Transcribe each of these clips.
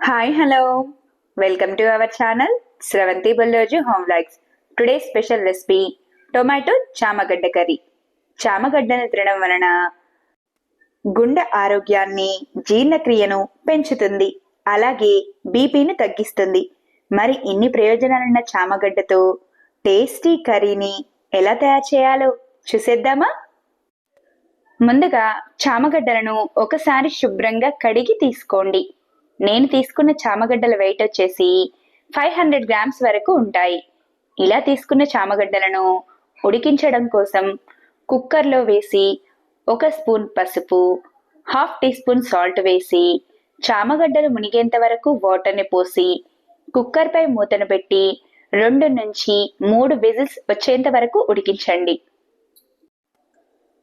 Hi hello welcome to our channel Sravanthi Bulloju home likes today special recipe tomato చామగడ్డ curry చామగడ్డను తినడం వలన గుండె ఆరోగ్యాన్ని జీర్ణక్రియను పెంచుతుంది. అలాగే బీపీని తగ్గిస్తుంది. మరి ఇన్ని ప్రయోజనాలున్న చామగడ్డతో టేస్టీ కర్రీని ఎలా తయారు చేయాలో చూసేద్దామా? ముందుగా చామగడ్డలను ఒకసారి శుభ్రంగా కడిగి తీసుకోండి. నేను తీసుకున్న చామగడ్డల వెయిట్ వచ్చేసి ఫైవ్ హండ్రెడ్ గ్రామ్స్ వరకు ఉంటాయి. ఇలా తీసుకున్న చామగడ్డలను ఉడికించడం కోసం కుక్కర్లో వేసి ఒక స్పూన్ పసుపు హాఫ్ టీ స్పూన్ సాల్ట్ వేసి చామగడ్డలు మునిగేంత వరకు వాటర్ని పోసి కుక్కర్పై మూతను పెట్టి రెండు నుంచి మూడు విజిల్స్ వచ్చేంత వరకు ఉడికించండి.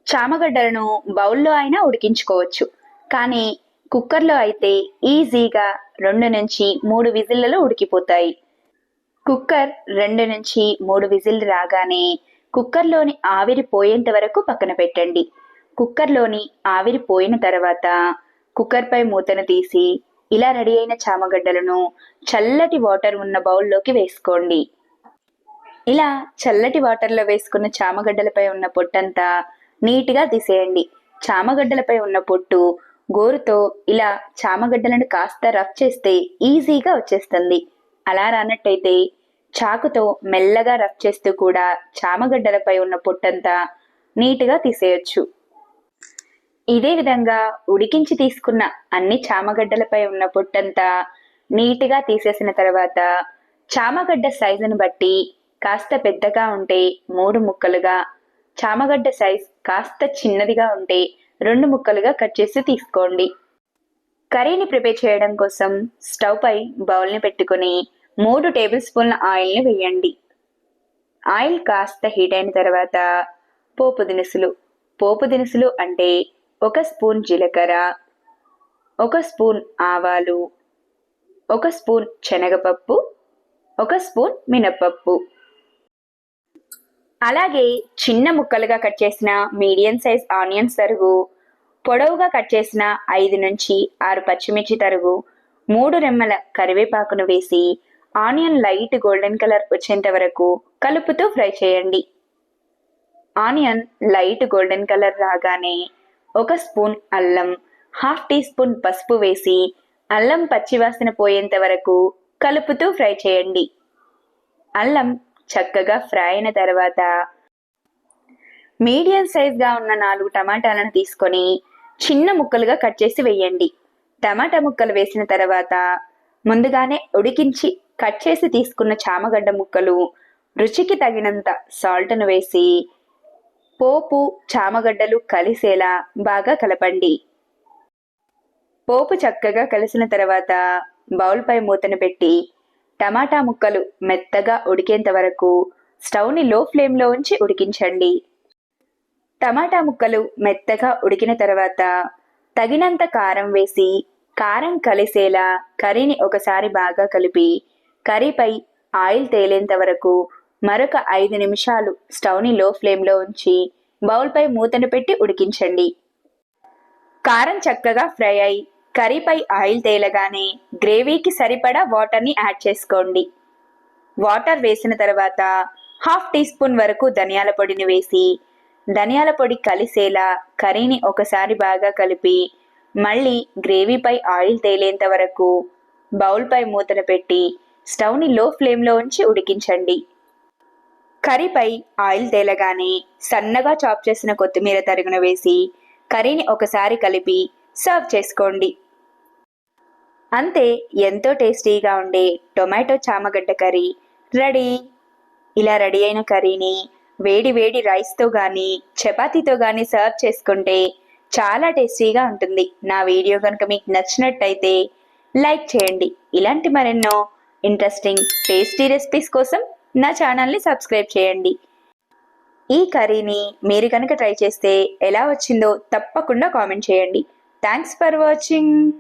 చామగడ్డలను బౌల్లో అయినా ఉడికించుకోవచ్చు. కానీ కుక్కర్లో అయితే ఈజీగా రెండు నుంచి మూడు విజిల్లలో ఉడికిపోతాయి. కుక్కర్ రెండు నుంచి మూడు విజిల్ రాగానే కుక్కర్లోని ఆవిరి పోయేంత వరకు పక్కన పెట్టండి. కుక్కర్లోని ఆవిరి పోయిన తర్వాత కుక్కర్పై మూతను తీసి ఇలా రెడీ అయిన చామగడ్డలను చల్లటి వాటర్ ఉన్న బౌల్లోకి వేసుకోండి. ఇలా చల్లటి వాటర్లో వేసుకున్న చామగడ్డలపై ఉన్న పొట్టంతా నీట్గా తీసేయండి. చామగడ్డలపై ఉన్న పొట్టు గోరుతో ఇలా చామగడ్డలను కాస్త రఫ్ చేస్తే ఈజీగా వచ్చేస్తుంది. అలా రానట్టయితే చాకుతో మెల్లగా రఫ్ చేస్తూ కూడా చామగడ్డలపై ఉన్న పొట్టంతా నీట్గా తీసేయొచ్చు. ఇదే విధంగా ఉడికించి తీసుకున్న అన్ని చామగడ్డలపై ఉన్న పొట్టంతా నీట్గా తీసేసిన తర్వాత చామగడ్డ సైజును బట్టి కాస్త పెద్దగా ఉంటే మూడు ముక్కలుగా చామగడ్డ సైజ్ కాస్త చిన్నదిగా ఉంటే రెండు ముక్కలుగా కట్ చేసి తీసుకోండి. కర్రీని ప్రిపేర్ చేయడం కోసం స్టవ్ పై బౌల్ని పెట్టుకుని మూడు టేబుల్ స్పూన్ల ఆయిల్ని వేయండి. ఆయిల్ కాస్త హీట్ అయిన తర్వాత పోపు దినుసులు. పోపు దినుసులు అంటే ఒక స్పూన్ జీలకర్ర ఒక స్పూన్ ఆవాలు ఒక స్పూన్ శనగపప్పు ఒక స్పూన్ మినప్పప్పు. అలాగే చిన్న ముక్కలుగా కట్ చేసిన మీడియం సైజ్ ఆనియన్స్ తరుగు పొడవుగా కట్ చేసిన ఐదు నుంచి ఆరు పచ్చిమిర్చి తరుగు మూడు రెమ్మల కరివేపాకును వేసి ఆనియన్ లైట్ గోల్డెన్ కలర్ వచ్చేంత వరకు కలుపుతూ ఫ్రై చేయండి. ఆనియన్ లైట్ గోల్డెన్ కలర్ రాగానే ఒక స్పూన్ అల్లం హాఫ్ టీ స్పూన్ పసుపు వేసి అల్లం పచ్చివాసన పోయేంత వరకు కలుపుతూ ఫ్రై చేయండి. అల్లం చక్కగా ఫ్రై అయిన తర్వాత మీడియం సైజ్గా ఉన్న నాలుగు టమాటాలను తీసుకొని చిన్న ముక్కలుగా కట్ చేసి వేయండి. టమాటా ముక్కలు వేసిన తర్వాత ముందుగానే ఉడికించి కట్ చేసి తీసుకున్న చామగడ్డ ముక్కలు రుచికి తగినంత సాల్ట్ను వేసి పోపు చామగడ్డలు కలిసేలా బాగా కలపండి. పోపు చక్కగా కలిసిన తర్వాత బౌల్పై మూతను పెట్టి టమాటా ముక్కలు మెత్తగా ఉడికేంత వరకు స్టవ్ని లో ఫ్లేమ్లో ఉంచి ఉడికించండి. టమాటా ముక్కలు మెత్తగా ఉడికిన తర్వాత తగినంత కారం వేసి కారం కలిసేలా కర్రీని ఒకసారి బాగా కలిపి కర్రీపై ఆయిల్ తేలేంత వరకు మరొక ఐదు నిమిషాలు స్టవ్ని లో ఫ్లేమ్లో ఉంచి బౌల్పై మూతను పెట్టి ఉడికించండి. కారం చక్కగా ఫ్రై అయి కర్రీపై ఆయిల్ తేలగానే గ్రేవీకి సరిపడా వాటర్ని యాడ్ చేసుకోండి. వాటర్ వేసిన తర్వాత హాఫ్ టీ స్పూన్ వరకు ధనియాల పొడిని వేసి ధనియాల పొడి కలిసేలా కర్రీని ఒకసారి బాగా కలిపి మళ్ళీ గ్రేవీపై ఆయిల్ తేలేంత వరకు బౌల్పై మూతలు పెట్టి స్టవ్ని లో ఫ్లేమ్లో ఉంచి ఉడికించండి. కర్రీపై ఆయిల్ తేలగానే సన్నగా చాప్ చేసిన కొత్తిమీర తరుగున వేసి కర్రీని ఒకసారి కలిపి సర్వ్ చేసుకోండి. అంతే ఎంతో టేస్టీగా ఉండే టొమాటో చామగడ్డ కర్రీ. రెడీ? ఇలా రెడీ అయిన కర్రీని వేడి వేడి రైస్తో కానీ చపాతీతో కానీ సర్వ్ చేసుకుంటే చాలా టేస్టీగా ఉంటుంది. నా వీడియో కనుక మీకు నచ్చినట్టయితే లైక్ చేయండి. ఇలాంటి మరెన్నో ఇంట్రెస్టింగ్ టేస్టీ రెసిపీస్ కోసం నా ఛానల్ని సబ్స్క్రైబ్ చేయండి. ఈ కర్రీని మీరు కనుక ట్రై చేస్తే ఎలా వచ్చిందో తప్పకుండా కామెంట్ చేయండి. Thanks for watching.